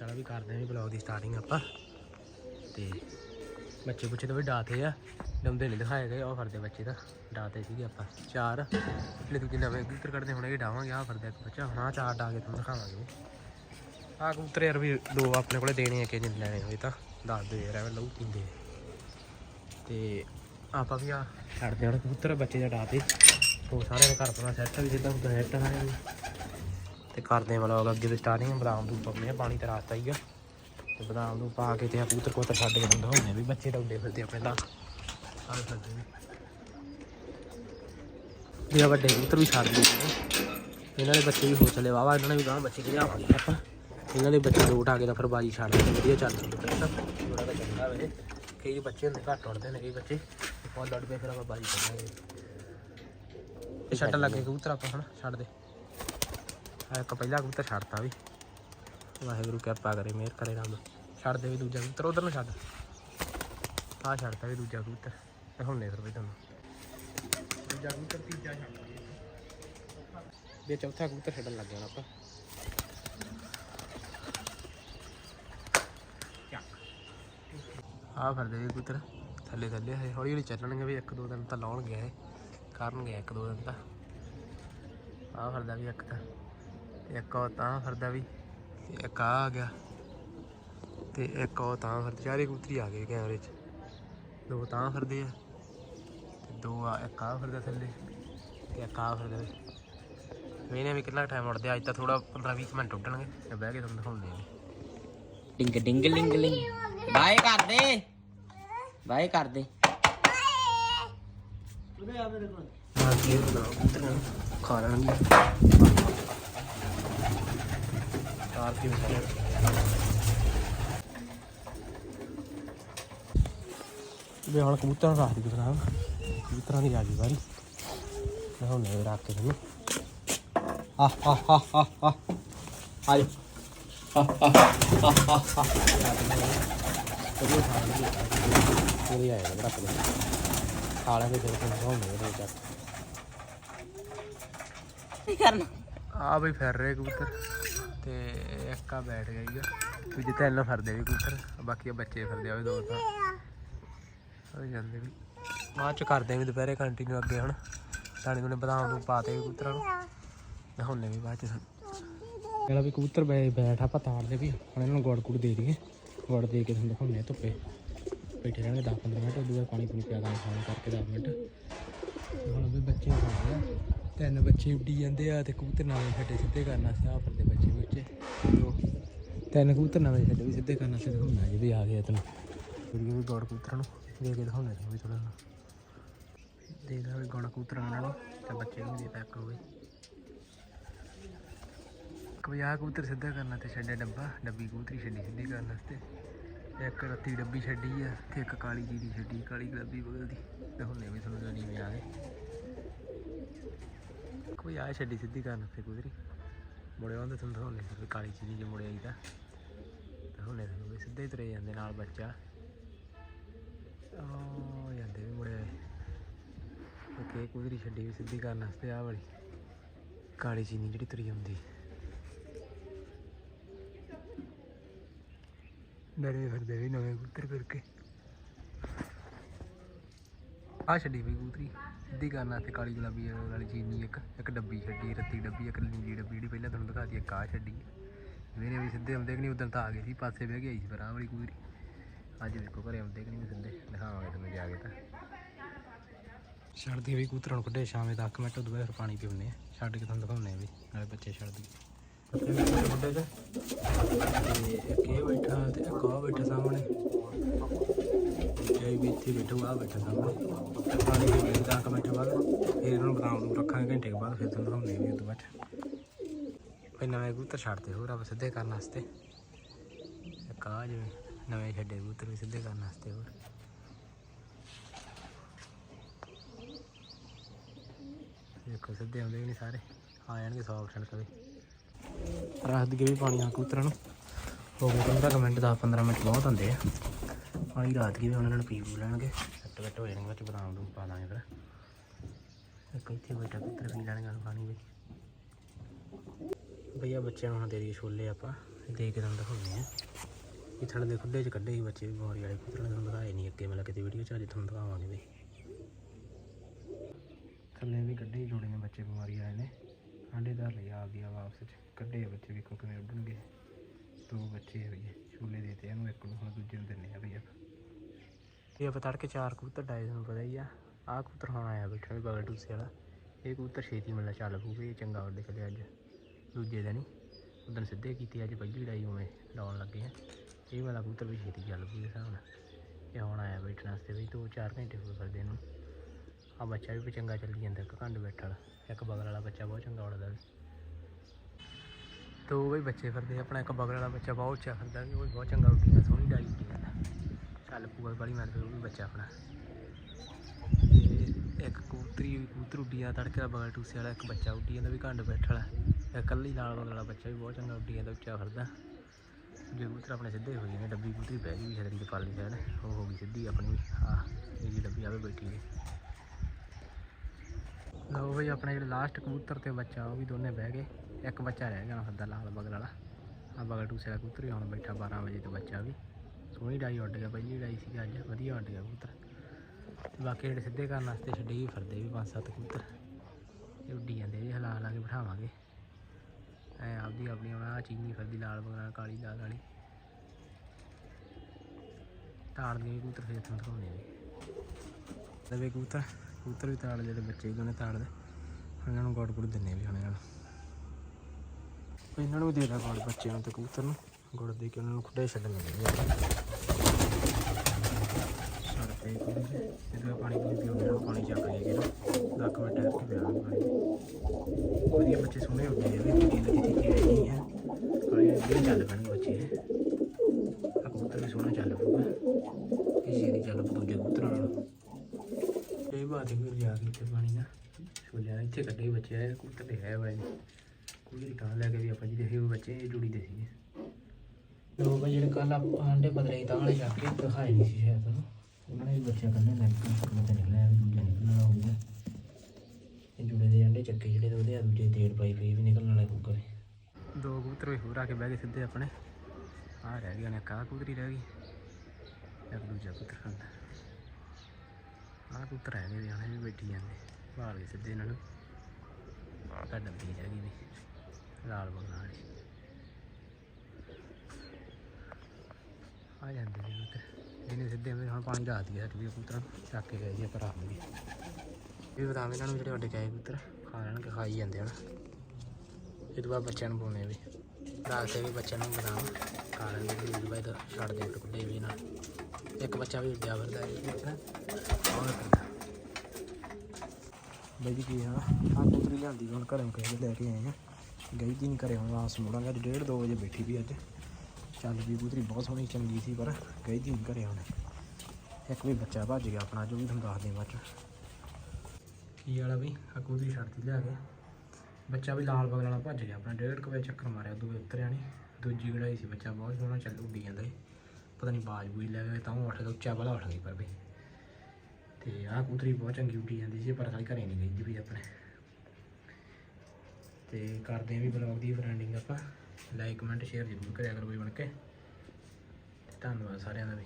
ਚਲਾ ਵੀ ਕਰਦੇ ਆਂ ਵੀ ਬਲੌਗ ਦੀ ਸਟਾਰਟਿੰਗ ਆਪਾਂ। ਤੇ ਬੱਚੇ ਬੁੱਚੇ ਤਾਂ ਵੀ ਡਾਤੇ ਆ। ਡੰਦੇ ਨਹੀਂ ਦਿਖਾਏ ਗਏ ਉਹ ਫਰਦੇ ਬੱਚੇ ਤਾਂ। ਡਾਤੇ ਸੀਗੇ ਆਪਾਂ, ਚਾਰ। ਜਿਹੜੇ ਦੂਜੇ ਨਵੇਂ ਕਬੂਤਰ ਕੱਢਦੇ ਹੁਣੇ ਕਿ ਡਾਵਾਂਗੇ ਆ ਫਰਦਾ ਇੱਕ ਬੱਚਾ। ਹੁਣ ਆਹ ਚਾਰ ਡਾ ਕੇ ਤੁਹਾਨੂੰ ਦਿਖਾਵਾਂਗੇ। ਆ ਕਬੂਤਰ ਯਾਰ ਵੀ ਦੋ ਆਪਣੇ ਕੋਲੇ ਦੇਣੇ ਆ ਕਿ ਜਿੰਨੇ ਲੈਣੇ ਹੋਏ ਤਾਂ। ਦੱਸ ਦਿਓ ਯਾਰ, ਐਵੇਂ ਲਊ ਪੀਂਦੇ ਤੇ ਆਪਾਂ ਵੀ ਆ ਛੱਡਦੇ ਹਾਂ ਕਬੂਤਰ, ਬੱਚੇ ਦਾ ਡਾਤੇ ਉਹ ਸਾਰਿਆਂ ਨੇ ਘਰ ਪਣਾ ਸੈੱਟ ਵੀ ਜਿੱਦਾਂ ਹੁੰਦਾ ਸੈੱਟ ਸਾਰਿਆਂ ਦੇ। ਤੇ ਕਰਦੇ ਹਾਂ ਅੱਗੇ ਤੇ ਸਟਾਰਟਿੰਗ ਬਦਾਮ ਦੂਪ ਪਾਉਂਦੇ ਆ, ਪਾਣੀ ਤੇ ਰਾਸਤਾ ਹੀ ਆ। ਤੇ ਬਦਾਮ ਨੂੰ ਪਾ ਕੇ ਤੇ ਆ ਕਬੂਤਰ ਕੋਲ ਛੱਡ ਕੇ ਦਿੰਦਾ ਹੁੰਦੇ ਵੀ ਬੱਚੇ ਤਾਂ ਉੱਡੇ ਫਿਰਦੇ ਆ ਪਹਿਲਾਂ। ਆਹ ਫਿਰਦੇ ਨੇ ਇਹ ਵੱਡੇ ਕਬੂਤਰ ਵੀ ਛੱਡ ਦਿੱਤੇ ਇਹਨਾਂ ਦੇ ਬੱਚੇ ਵੀ ਹੋ ਚਲੇ ਵਾਵਾ ਇਹਨਾਂ ਨੇ ਵੀ ਗਾਂ ਬੱਚੇ ਲਿਆ ਹੋਏ ਆਪਾਂ। ਇਹਨਾਂ ਦੇ ਬੱਚੇ ਲੋਟ ਆ ਕੇ ਤਾਂ ਫਿਰ ਬਾਜੀ ਛੱਡ ਦਿੰਦੇ ਵਧੀਆ ਚੱਲਦੀ ਜਾਂਦੇ ਫਿਰ ਤਾਂ। ਤਾਂ ਚੰਗਾ ਵੇ। ਕਈ ਬੱਚੇ ਹੁੰਦੇ ਘੱਟ ਉੱਡਦੇ ਨੇ, ਕਈ ਬੱਚੇ ਬਹੁਤ ਲੜ ਪਏ, ਫਿਰ ਆਪਾਂ ਬਾਜੀ ਕਰਾਂਗੇ ਇਹ ਛੱਡਣ ਲੱਗੇ ਕਬੂਤਰ ਆਪਾਂ ਹੁਣ, ਛੱਡ ਦੇ। ਆ ਇੱਕ ਪਹਿਲਾ ਕਬੂਤਰ ਛੱਡਤਾ ਵੀ। ਵਾਹਿਗੁਰੂ ਕਿਰਪਾ ਕਰੇ, ਮਿਹਰ ਕਰੇ ਰਾਮ ਛੱਡ ਦੇ ਵੀ ਦੂਜਾ ਕਬੂਤਰ, ਉਧਰ ਨੂੰ ਛੱਡ। ਆ ਛੱਡਤਾ ਵੀ ਦੂਜਾ ਕਬੂਤਰ, ਤੇ ਹੁਣ ਨੇ ਫਿਰ ਤੁਹਾਨੂੰ ਦੂਜਾ ਕਬੂਤਰ, ਤੀਜਾ ਛੱਡ ਦੇ ਚੌਥਾ ਕਬੂਤਰ ਛੱਡਣ ਲੱਗ ਜਾਣਾ ਆਪਾਂ। ਆ ਫਿਰਦੇ ਵੀ ਕਬੂਤਰ, ਥੱਲੇ ਥੱਲੇ ਹਜੇ ਹੌਲੀ ਹੌਲੀ ਚੱਲਣਗੇ ਵੀ ਇੱਕ ਦੋ ਦਿਨ ਤਾਂ ਲਾਉਣਗੇ ਇਹ, ਕਰਨਗੇ ਇੱਕ ਦੋ ਦਿਨ ਤਾਂ। ਆ ਫਿਰਦਾ ਵੀ ਇੱਕ ਤਾਂ। ਇੱਕ ਉਹ ਤਾਂ ਫਿਰਦਾ ਵੀ ਤੇ ਇੱਕ ਆ ਆ ਗਿਆ। ਤੇ ਇੱਕ ਉਹ ਤਾਂ ਫਿਰਦੇ ਚਾਰੇ ਕਬੂਤਰੀ ਆ ਗਏ ਕੈਮਰੇ 'ਚ। ਦੋ ਤਾਂ ਫਿਰਦੇ ਆ ਤੇ ਦੋ ਆ ਇੱਕ ਆ ਫਿਰਦਾ ਥੱਲੇ ਤੇ ਇੱਕ ਆ ਫਿਰਦਾ ਵੀ ਵੇਨੇ ਵੀ ਕਿੰਨਾ ਟਾਈਮ ਉੱਡਦੇ ਆ, ਅੱਜ ਤਾਂ ਥੋੜਾ 15 20 ਮਿੰਟ ਉੱਡਣਗੇ ਤੇ ਬਹਿ ਕੇ ਤੁਹਾਨੂੰ ਦਿਖਾਉਂਦੇ ਆ। ਡਿੰਗ ਡਿੰਗ ਲਿੰਗ ਲਿੰਗ ਬਾਏ ਕਰ ਦੇ। ਬਾਏ ਕਰ ਦੇ। ਹਾਂ ਕੀ ਬਣਾਓ ਕਬੂਤਰਾਂ ਨੂੰ ਖਾ ਲੈਣਗੇ। ਚਾਰ ਕੀ ਵੀ ਹੁਣ ਕਬੂਤਰਾਂ ਨੂੰ ਰੱਖ ਦੀ ਜਨਾਬ ਕਬੂਤਰਾਂ ਦੀ ਆ ਗਈ ਵਾਰੀ। ਮੈਂ ਹੁਣ ਨਹੀਂ ਰੱਖ ਕੇ ਤੁਹਾਨੂੰ। ਆ ਆ ਆ ਆ ਆ ਆ ਜਾ ਆ ਆ ਆ ਆ। ਆ ਇਹ ਆਇਆ ਰੱਖ ਦੇ। ਖਾ ਲੈਣਗੇ ਫਿਰ ਤੁਹਾਨੂੰ ਹੋਣੇ ਇਹਦੇ ਚੱਕ ਕੀ ਕਰਨਾ? ਆ ਬਈ ਫਿਰ ਰਹੇ ਕਬੂਤਰ। ਤੇ ਇੱਕ ਬੈਠ ਗਿਆ ਹੀਗਾ। ਦੂਜੇ ਤਿੰਨ ਫਿਰਦੇ ਵੀ ਕਬੂਤਰ, ਬਾਕੀ ਆ ਬੱਚੇ ਫਰਦੇ ਆ ਵੀ ਦੋ ਤਾਂ ਉਹ ਜਾਂਦੇ ਵੀ। ਬਾਅਦ ਚ ਕਰਦੇ ਆ ਵੀ ਦੁਪਹਿਰੇ ਕੰਟੀਨਿਊ ਅੱਗੇ ਹੁਣ। ਦਾਣੇ ਦੂਣੇ ਬਦਾਮ ਨੂੰ ਪਾਤੇ ਵੀ ਕਬੂਤਰਾਂ ਨੂੰ। ਤੇ ਵੀ ਬਾਅਦ ਚ ਚਲਾ ਵੀ ਕਬੂਤਰ ਬੈ, ਬੈਠ ਆਪਾਂ ਤਾੜਦੇ ਵੀ। ਹੁਣ ਇਹਨਾਂ ਨੂੰ ਗੋੜ ਗੁੜ ਦੇ ਦਈਏ। ਗੋੜ ਦੇ ਕੇ ਤੁਹਾਨੂੰ ਦਿਖਾਉਂਦੇ ਆ ਧੁੱਪੇ। ਬੈਠੇ ਰਹਿਣਗੇ 10 15 ਮਿੰਟ, ਉਦੋਂ ਬਾਅਦ ਪਾਣੀ ਪੂਣੀ ਪਿਆ ਦਾਂਗੇ ਖਾਣ ਕਰਕੇ 10 ਮਿੰਟ। ਹੁਣ ਵੀ ਬੱਚੇ ਖਾਂਦੇ ਆ। ਤਿੰਨ ਬੱਚੇ ਉੱਡੀ ਜਾਂਦੇ ਆ ਤੇ ਕਬੂਤਰ ਨਾਲੇ ਛੱਡੇ ਸਿੱਧੇ ਕਰਨਾ ਵਾਸਤੇ ਆ ਫਿਰਦੇ ਬੱਚੇ। ਤਿੰਨ ਕਬੂਤਰ ਨਵੇਂ ਛੱਡੇ ਵੀ ਸਿੱਧੇ ਕਰਨ ਵਾਸਤੇ ਦਿਖਾਉਣਾ ਜੀ ਆ ਗਏ ਤੈਨੂੰ। ਵੀਡੀਓ ਵੀ ਗੌੜ ਕਬੂਤਰਾਂ ਨੂੰ ਦੇ ਕੇ ਦਿਖਾਉਂਦੇ ਸੀ ਵੀ ਥੋੜਾ ਦੇ ਦਾ ਗੌੜ ਕਬੂਤਰਾਂ ਇਹਨਾਂ ਤੇ ਬੱਚੇ ਨੂੰ ਦੇ ਪੈਕ ਹੋਵੇ। ਕੋਈ ਆ ਕਬੂਤਰ ਸਿੱਧਾ ਕਰਨਾ ਤੇ ਛੱਡੇ ਡੱਬਾ, ਡੱਬੀ ਕਬੂਤਰੀ ਛੱਡੀ ਸਿੱਧੀ ਕਰਨ ਵਾਸਤੇ ਇੱਕ ਰੱਤੀ ਡੱਬੀ ਛੱਡੀ ਆ ਤੇ ਇੱਕ ਕਾਲੀ ਜੀ ਦੀ ਛੱਡੀ, ਕਾਲੀ ਡੱਬੀ ਬਗਲ ਦੀ ਤੇ ਹੁਣੇ ਵੀ ਤੁਹਾਨੂੰ ਜਾਨੀ ਵੀ ਆ ਗਏ ਕੋਈ ਆ ਛੱਡੀ ਸਿੱਧੀ ਕਰਨ ਤੇ ਕੁਦਰੀ ਮੁੜੇ ਆਉਂਦੇ ਤੁਹਾਨੂੰ ਦਿਖਾਉਂਦੇ ਸੀ ਕਾਲੀ ਚੀਨੀ ਜੇ ਮੁੜੇ ਆਈਦਾ ਤੇ। ਹੁਣੇ ਤੁਹਾਨੂੰ ਵੀ ਸਿੱਧੇ ਹੀ ਤੁਰੇ ਜਾਂਦੇ ਨਾਲ ਬੱਚਾ। ਉਹ ਜਾਂਦੇ ਵੀ ਮੁੜੇ ਆਏ ਕੁਦਰੀ ਛੱਡੀ ਵੀ ਸਿੱਧੀ ਕਰਨ ਵਾਸਤੇ ਆ ਵਾਲੀ। ਕਾਲੀ ਚੀਨੀ ਜਿਹੜੀ ਤੁਰੀ ਆਉਂਦੀ। ਡਰੇ ਫਿਰਦੇ ਵੀ ਨਵੇਂ ਕਬੂਤਰ ਕਰਕੇ ਆ ਛੱਡੀ ਵੀ ਕਬੂਤਰੀ। ਸਿੱਧੀ ਕਰਨ ਵਾਸਤੇ ਕਾਲੀ ਗੁਲਾਬੀ ਵਾਲੀ ਚੀਨੀ, ਇੱਕ ਇੱਕ ਡੱਬੀ ਛੱਡੀ, ਰੱਤੀ ਡੱਬੀ, ਇੱਕ ਨੀਲੀ ਡੱਬੀ ਜਿਹੜੀ ਪਹਿਲਾਂ ਤੁਹਾਨੂੰ ਦਿਖਾਤੀ, ਇੱਕ ਆ ਛੱਡੀ। ਮੇਰੇ ਵੀ ਸਿੱਧੇ ਆਉਂਦੇ ਕਿ ਨਹੀਂ, ਉਦੋਂ ਤਾਂ ਆ ਗਏ ਸੀ, ਪਾਸੇ ਬਹਿ ਕੇ ਆਈ ਸੀ ਪਰ ਆਹ ਵਾਲੀ ਕਬੂਤਰੀ। ਅੱਜ ਦੇਖੋ ਘਰੇ ਆਉਂਦੇ ਕਿ ਨਹੀਂ ਸਿੱਧੇ, ਦਿਖਾਵਾਂਗੇ ਤੁਹਾਨੂੰ ਜਾ ਕੇ ਤਾਂ। ਛੱਡਦੀ ਵੀ ਕਬੂਤਰਾਂ ਨੂੰ ਕੱਢੇ, ਸ਼ਾਮੇ ਤੱਕ ਮਿੰਟ, ਉਦੋਂ ਬਾਅਦ ਪਾਣੀ ਪੀਉਂਦੇ ਆ। ਛੱਡ ਕੇ ਤੁਹਾਨੂੰ ਦਿਖਾਉਂਦੇ ਆ ਵੀ, ਨਾਲੇ ਬੱਚੇ ਛੱਡਦੇ। ਦਈਏ ਬੱਚੇ ਮੁੰਡੇ ਤੇ ਤੇ ਇੱਕ ਇਹ ਬੈਠਾ ਤੇ ਇੱਕ ਆ ਬੈਠਾ ਸਾਹਮਣੇ। ਜੈ ਵੀ ਇੱਥੇ ਬੈਠੂਗਾ ਬੈਠਾ ਸਾਹਮਣੇ। ਪਾਣੀ ਦੇ ਵਿੱਚ 10 ਮਿੰਟ ਬਾਅਦ ਫਿਰ ਇਹਨੂੰ ਬਦਾਮ ਨੂੰ ਰੱਖਾਂਗੇ, ਘੰਟੇ ਕੁ ਬਾਅਦ ਫਿਰ ਤੁਹਾਨੂੰ ਦਿਖਾਉਂਦੇ ਵੀ ਉਦੋਂ ਬਾਅਦ ਫਿਰ ਨਵੇਂ ਕਬੂਤਰ ਛੱਡਦੇ ਹੋਰ ਆਪ ਸਿੱਧੇ ਕਰਨ ਵਾਸਤੇ। ਇੱਕ ਆ ਜਿਵੇਂ ਨਵੇਂ ਛੱਡੇ ਕਬੂਤਰ ਵੀ ਸਿੱਧੇ ਕਰਨ ਵਾਸਤੇ ਹੋਰ। ਦੇਖੋ, ਸਿੱਧੇ ਆਉਂਦੇ ਵੀ ਨਹੀਂ ਸਾਰੇ। ਆ ਜਾਣਗੇ 100% ਕਦੇ ਰੱਖ ਦਈਏ ਵੀ ਪਾਣੀ ਆ ਕਬੂਤਰਾਂ ਨੂੰ। ਹੋ ਗਏ 15 10 15 ਮਿੰਟ ਬਹੁਤ ਹੁੰਦੇ ਆ। ਪਾਣੀ ਰਾਤ ਕੀ ਵੀ ਹੁਣ ਇਹਨਾਂ ਨੂੰ ਪੀ ਪੂ ਲੈਣਗੇ। ਸੱਟ ਵੱਟ ਹੋ ਜਾਣਗੇ ਵਿੱਚ ਬਦਾਮ ਨੂੰ ਪਾ ਦਾਂਗੇ ਫਿਰ। ਇੱਕ ਇੱਥੇ ਬੈਠਾ ਕਬੂਤਰ ਪੀ ਲੈਣਗੇ ਹੁਣ ਪਾਣੀ ਵਿੱਚ। ਭਈਆ ਬੱਚਿਆਂ ਨੂੰ ਹੁਣ ਦੇ ਦਈਏ ਛੋਲੇ ਆਪਾਂ, ਦੇ ਕੇ ਤੁਹਾਨੂੰ ਦਿਖਾਉਂਦੇ ਆ। ਇਹ ਥਣ ਦੇ ਖੁੱਡੇ 'ਚ ਕੱਢੇ ਸੀ ਬੱਚੇ ਵੀ ਬਿਮਾਰੀ ਵਾਲੇ ਕਬੂਤਰਾਂ ਨੇ, ਤੁਹਾਨੂੰ ਦਿਖਾਏ ਨਹੀਂ ਅੱਗੇ ਮਤਲਬ ਕਿਤੇ ਵੀਡੀਓ 'ਚ, ਅੱਜ ਤੁਹਾਨੂੰ ਦਿਖਾਵਾਂਗੇ ਵੀ। ਥੱਲੇ ਵੀ ਕੱਢੇ ਹੀ ਜੋੜੇ ਨੇ ਬੱਚੇ ਬਿਮਾਰੀ ਆਏ ਨੇ। ਆਂਡੇ ਧਰ ਲਈ ਆਪਦੀ ਆ ਵਾਪਸ 'ਚ। ਕੱਢੇ ਆ ਬੱਚੇ, ਵੇਖੋ ਕਿਵੇਂ ਉੱਡਣਗੇ। ਦੋ ਬੱਚੇ ਹੋਈ ਛੋਲੇ ਦੇਤੇ ਇਹਨੂੰ ਇੱਕ ਨੂੰ ਹੁਣ ਦੂਜੇ ਨੂੰ ਦਿੰਨੇ ਆ ਭਈਆ ਇਹ ਆਪਾਂ ਤੜਕੇ ਚਾਰ ਕਬੂਤਰ ਡਾਏ ਤੁਹਾਨੂੰ ਪਤਾ ਹੀ ਆ। ਆਹ ਕਬੂਤਰ ਹੁਣ ਆਇਆ ਬੈਠਾ ਵੀ ਬਗਲ ਟੂਸੇ ਵਾਲਾ। ਇਹ ਕਬੂਤਰ ਛੇਤੀ ਮਿਲਣਾ ਚੱਲ ਪਊਗਾ, ਇਹ ਚੰਗਾ ਉੱਡ ਕੇ ਅੱਜ। ਦੂਜੇ ਦਿਨ ਹੀ ਉਦੋਂ ਸਿੱਧੇ ਕੀਤੀ, ਅੱਜ ਪਹਿਲੀ ਡਾਈ ਉਵੇਂ ਲਾਉਣ ਲੱਗੇ ਆ। ਇਹ ਵਾਲਾ ਕਬੂਤਰ ਵੀ ਛੇਤੀ ਚੱਲ ਪਊਗਾ ਹਿਸਾਬ ਨਾਲ। ਇਹ ਹੁਣ ਆਇਆ ਬੈਠਣ ਵਾਸਤੇ ਵੀ, ਦੋ ਚਾਰ ਘੰਟੇ ਹੋ ਸਕਦੇ ਇਹਨੂੰ। ਆ ਬੱਚਾ ਵੀ ਚੰਗਾ ਚੱਲੀ ਜਾਂਦਾ, ਇੱਕ ਘੰਡ ਬੈਠਾ ਵਾਲਾ, ਇੱਕ ਬਗਲ ਵਾਲਾ ਬੱਚਾ ਬਹੁਤ ਚੰਗਾ ਉੱਡਦਾ ਵੀ। ਦੋ ਬਈ ਬੱਚੇ ਫਿਰਦੇ ਆਪਣਾ ਇੱਕ ਬਗਲ ਵਾਲਾ ਬੱਚਾ ਬਹੁਤ ਉੱਚਾ ਫਿਰਦਾ ਵੀ, ਉਹ ਬਹੁਤ ਚੰਗਾ ਉੱਡੀ ਜਾਂਦਾ ਸੋਹਣੀ ਡਾਈ ਬੜੀ ਮਿਹਨਤ ਫਿਰ ਉਹ ਵੀ ਬੱਚਾ ਆਪਣਾ। ਇੱਕ ਕਬੂਤਰੀ, ਕਬੂਤਰ ਉੱਡੀ ਆ ਤੜਕੇ ਦਾ ਬਗਲ ਟੂਸੇ ਵਾਲਾ, ਇੱਕ ਬੱਚਾ ਉੱਡੀ ਜਾਂਦਾ ਵੀ ਘੰਡ ਬੈਠਾ ਵਾਲਾ। ਇੱਕ ਇਕੱਲੀ ਲਾਲ ਬਗਲ ਵਾਲਾ ਬੱਚਾ ਵੀ ਬਹੁਤ ਚੰਗਾ ਉੱਡੀ ਜਾਂਦਾ, ਉੱਚਾ ਫਿਰਦਾ। ਜੇ ਕਬੂਤਰ ਆਪਣੇ ਸਿੱਧੇ ਹੋ ਨੇ ਡੱਬੀ ਕਬੂਤਰੀ ਬਹਿ ਗਈ ਛਤਰੀ ਤੇ ਪਾਲੀ ਸ਼ਾਇਦ ਉਹ ਹੋ ਗਈ ਸਿੱਧੀ ਆਪਣੀ ਵੀ। ਆ ਇਹ ਜੀ ਡੱਬੀ ਆਵੇ ਬੈਠੀ ਹੈ। ਲਓ ਬਈ, ਆਪਣੇ ਜਿਹੜੇ ਲਾਸਟ ਕਬੂਤਰ ਤੇ ਬੱਚਾ, ਉਹ ਵੀ ਦੋਨੇ ਬਹਿ ਗਏ। ਇੱਕ ਬੱਚਾ ਰਹਿ ਗਿਆ ਫਿਰਦਾ ਲਾਲ ਬਗਲ ਵਾਲਾ। ਆ ਬਗਲ ਟੂਸੇ ਵਾਲਾ ਕਬੂਤਰ ਹੀ ਹੁਣ ਬੈਠਾ 12 ਵਜੇ ਤੇ ਬੱਚਾ ਵੀ। ਸੋਹਣੀ ਡਾਈ ਉੱਡ ਗਿਆ, ਪਹਿਲੀ ਡਾਈ ਸੀ ਅੱਜ, ਵਧੀਆ ਉੱਡ ਗਿਆ ਕਬੂਤਰ। ਤੇ ਬਾਕੀ ਜਿਹੜੇ ਸਿੱਧੇ ਕਰਨ ਵਾਸਤੇ ਛੱਡੇ ਵੀ ਫਿਰਦੇ ਵੀ ਪੰਜ ਸੱਤ ਕਬੂਤਰ। ਇਹ ਉੱਡੀ ਜਾਂਦੇ ਵੀ, ਹਲਾ ਲਾ ਕੇ ਬਿਠਾਵਾਂਗੇ। ਐ ਆਪਦੀ ਆਪਣੀ ਹੁਣ ਆਹ ਚੀਨੀ ਫਿਰਦੀ, ਲਾਲ ਬਗਲਾਂ ਕਾਲੀ ਦਾਲ ਵਾਲੀ। ਤਾੜ ਦੇ ਕਬੂਤਰ, ਫੇਰ ਤੁਹਾਨੂੰ ਦਿਖਾਉਂਦੇ ਨੇ ਲਵੇ ਕਬੂਤਰ ਕਬੂਤਰ ਵੀ ਤਾੜ ਜਿਹੜੇ ਬੱਚੇ ਵੀ ਉਹਨੇ ਤਾੜਦੇ ਹੁਣ ਇਹਨਾਂ ਨੂੰ ਗੋੜ ਗੁੜ ਦਿੰਨੇ ਵੀ ਹੁਣ ਇਹਨਾਂ ਨੂੰ। ਇਹਨਾਂ ਨੂੰ ਵੀ ਦੇ ਦਾਂ ਗੋੜ ਬੱਚਿਆਂ ਨੂੰ ਤੇ ਕਬੂਤਰ ਨੂੰ। ਗੁੜ ਦੇ ਕੇ ਉਹਨਾਂ ਨੂੰ ਖੁੱਡੇ ਛੱਡਣ ਲੱਗੇ ਸੜ ਪਈ ਕੋਈ ਇਹਦਾ ਪਾਣੀ ਪੂਣੀ ਪੀਉਂਦੇ ਆ ਪਾਣੀ ਚੱਕ ਕੇ ਨਾ। ਲੱਕ ਮੈਂ ਟੈਰ ਪਿਆ ਪਾਣੀ। ਵਧੀਆ ਬੱਚੇ ਸੋਹਣੇ ਹੁੰਦੇ ਆ ਵੀ ਕੁੜੀ ਲੱਗੀ ਠੀਕ ਰਹੀ ਹੈ ਕਾਲੇ ਵਧੀਆ ਚੱਲ ਪੈਣਗੇ ਬੱਚੇ। ਆ ਕਬੂਤਰ ਵੀ ਸੋਹਣਾ ਚੱਲ ਪਊਗਾ। ਇਹ ਜਿਹੜੀ ਚੱਲ ਦੂਜੇ ਕਬੂਤਰਾਂ ਨਾਲੋਂ ਇਹ ਬਾਤ ਹੈ ਵੀ ਜਾ ਕੇ ਇੱਥੇ ਪਾਣੀ ਨਾ ਛੋਲਿਆ ਇੱਥੇ ਕੱਢੇ ਬੱਚੇ ਆ। ਕਬੂਤਰ ਦੇ ਹੈ ਬਾਈ। ਕੁੜੀ ਕਾਂ ਲੈ ਕੇ ਵੀ ਆਪਾਂ ਜਿਹੜੇ ਬੱਚੇ ਜੁੜੀ ਦੇ ਸੀਗੇ। ਲੋਕ ਆ ਜਿਹੜੇ ਕੱਲ ਆਂਡੇ ਬਦਲੇ ਤਾਂ ਵਾਲੇ ਚੱਕ ਕੇ ਦਿਖਾਏ ਨਹੀਂ ਸੀ ਸ਼ਾਇਦ ਉਹਨਾਂ। ਨੇ ਵੀ ਬੱਚਾ ਕੱਢੇ ਲੈ ਕੇ ਪਤਾ ਨਿਕਲਿਆ ਵੀ ਦੂਜਾ ਨਿਕਲਣ ਵਾਲਾ ਹੋਊਗਾ ਇਹ ਜੁੜੇ ਦੇ ਅੰਡੇ ਚੱਕੇ ਜਿਹੜੇ ਉਹਦੇ ਆ ਦੂਜੇ ਤੇੜ ਪਾਈ ਪਈ ਵੀ ਨਿਕਲਣ ਵਾਲੇ ਕੁੱਕਰ। ਦੋ ਕਬੂਤਰ ਵੀ ਹੋਰ ਆ ਕੇ ਬਹਿ ਗਏ ਸਿੱਧੇ ਆਪਣੇ। ਆ ਰਹਿ ਗਿਆ ਨੇ ਕਾ ਕਬੂਤਰੀ ਰਹਿ ਗਈ। ਇੱਕ ਦੂਜਾ ਕਬੂਤਰ ਖਾਂਦਾ। ਆ ਕਬੂਤਰ ਰਹਿ ਗਏ ਵੀ ਆਣੇ ਵੀ ਬੈਠੀ ਜਾਂਦੇ। ਭਾਲ ਗਏ ਸਿੱਧੇ ਇਹਨਾਂ ਨੂੰ। ਤਾਂ ਡੱਬੀ ਰਹਿ ਗਈ ਵੀ, ਲਾਲ ਬਗਲਾਂ ਆ ਜਾਂਦੇ ਨੇ ਕਬੂਤਰ ਜਿਹਨੇ ਸਿੱਧੇ ਵੀ ਹੁਣ ਪਾਣੀ ਰਾਤ ਗਿਆ ਵੀ ਕਬੂਤਰ ਚੱਕ ਕੇ ਗਏ ਜੀ ਆਪਾਂ ਰਾਤ ਨੂੰ ਵੀ। ਇਹ ਬਦਾਮ ਇਹਨਾਂ ਨੂੰ ਜਿਹੜੇ ਵੱਡੇ ਚਾਹੇ ਕਬੂਤਰ, ਖਾ ਲੈਣਗੇ ਖਾਈ ਜਾਂਦੇ ਹਨ ਇਹ ਤੋਂ ਬਾਅਦ ਬੱਚਿਆਂ ਨੂੰ ਪਾਉਣੇ ਵੀ। ਰਾਤ ਤੇ ਵੀ ਬੱਚਿਆਂ ਨੂੰ ਬਦਾਮ ਖਾ ਲੈਣਗੇ ਵੀ, ਇਹ ਤੋਂ ਛੱਡ ਦੇ ਟੁਕੜੇ ਵੀ ਨਾ। ਇੱਕ ਬੱਚਾ ਵੀ ਉੱਡਿਆ ਫਿਰਦਾ ਹੈ ਇਹ ਬੱਚਾ ਬਈ ਜੀ ਕੀ ਆ? ਆ ਕਬੂਤਰੀ ਲਿਆਂਦੀ, ਹੁਣ ਘਰੋਂ ਕਿਸੇ ਦੇ ਲੈ ਕੇ ਆਏ ਆ। ਗਈ ਦੀ ਨਹੀਂ ਘਰੇ, ਹੁਣ ਵਾਪਸ ਮੁੜਾਂਗੇ, ਅੱਜ 1:30 ਵਜੇ ਬੈਠੀ ਵੀ ਅੱਜ। ਚੱਲ ਵੀ ਕਬੂਤਰੀ ਬਹੁਤ ਸੋਹਣੀ ਚੰਗੀ ਸੀ, ਪਰ ਗਈ ਦੀ ਨਹੀਂ ਘਰੇ ਹੁਣ। ਇੱਕ ਵੀ ਬੱਚਾ ਭੱਜ ਗਿਆ ਆਪਣਾ, ਜੋ ਵੀ ਤੁਹਾਨੂੰ ਦੱਸਦੇ ਬਾਅਦ ਚ। ਕੀ ਵਾਲਾ ਵੀ ਆ ਕਬੂਤਰੀ ਛੱਡਤੀ ਲਿਆ ਕੇ। ਬੱਚਾ ਵੀ ਲਾਲ ਬਗਲ ਵਾਲਾ ਭੱਜ ਗਿਆ ਆਪਣਾ, ਡੇਢ ਕੁ ਵਜੇ ਚੱਕਰ ਮਾਰਿਆ ਦੂਏ ਉਤਰਿਆ ਨਹੀਂ ਦੂਜੀ ਗੜਾਈ ਸੀ ਬੱਚਾ, ਬਹੁਤ ਸੋਹਣਾ ਚੱਲ ਉੱਡੀ ਜਾਂਦਾ ਸੀ। ਪਤਾ ਨਹੀਂ ਬਾਜ ਬੂਈ ਲੈ ਗਏ, ਤਾਂ ਉਹ ਉੱਠ ਗਿਆ, ਉੱਚਾ ਵਾਲਾ ਉੱਠ ਗਈ ਪਰ ਵੀ ਤੇ ਆਹ ਕਬੂਤਰੀ ਬਹੁਤ ਚੰਗੀ ਉੱਡੀ ਜਾਂਦੀ ਸੀ, ਪਰ ਸਾਲੀ ਘਰੇ ਨਹੀਂ ਗਈ ਜੀ ਵੀ ਆਪਣੇ। ਤੇ ਕਰਦੇ ਆਂ ਵੀ ਬਲੌਗ ਦੀ ਫਰੈਂਡਿੰਗ ਆਪਾਂ। ਲਾਈਕ ਕਮੈਂਟ ਸ਼ੇਅਰ ਜ਼ਰੂਰ ਕਰਿਆ ਕਰੋ ਵੀ ਬਣ ਕੇ ਤੇ ਧੰਨਵਾਦ ਸਾਰਿਆਂ ਦਾ ਵੀ